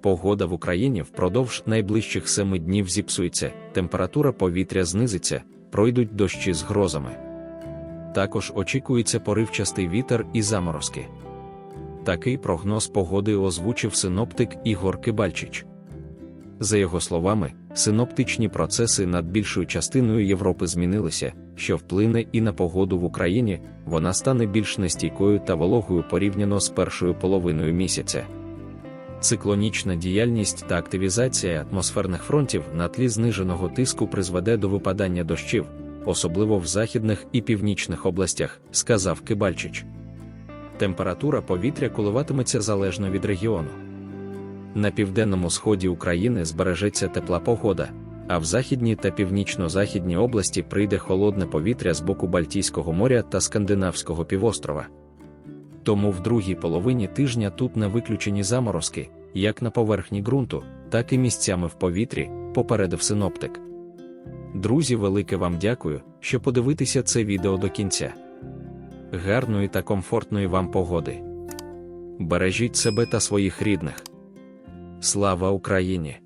Погода в Україні впродовж найближчих семи днів зіпсується, температура повітря знизиться, пройдуть дощі з грозами. Також очікується поривчастий вітер і заморозки. Такий прогноз погоди озвучив синоптик Ігор Кибальчич. За його словами, синоптичні процеси над більшою частиною Європи змінилися, що вплине і на погоду в Україні, вона стане більш нестійкою та вологою порівняно з першою половиною місяця. Циклонічна діяльність та активізація атмосферних фронтів на тлі зниженого тиску призведе до випадання дощів, особливо в західних і північних областях, сказав Кибальчич. Температура повітря коливатиметься залежно від регіону. На південному сході України збережеться тепла погода, а в західній та північно-західній області прийде холодне повітря з боку Бальтійського моря та Скандинавського півострова. Тому в другій половині тижня тут не виключені заморозки, як на поверхні ґрунту, так і місцями в повітрі, попередив синоптик. Друзі, велике вам дякую, що подивитися це відео до кінця. Гарної та комфортної вам погоди. Бережіть себе та своїх рідних. Слава Україні!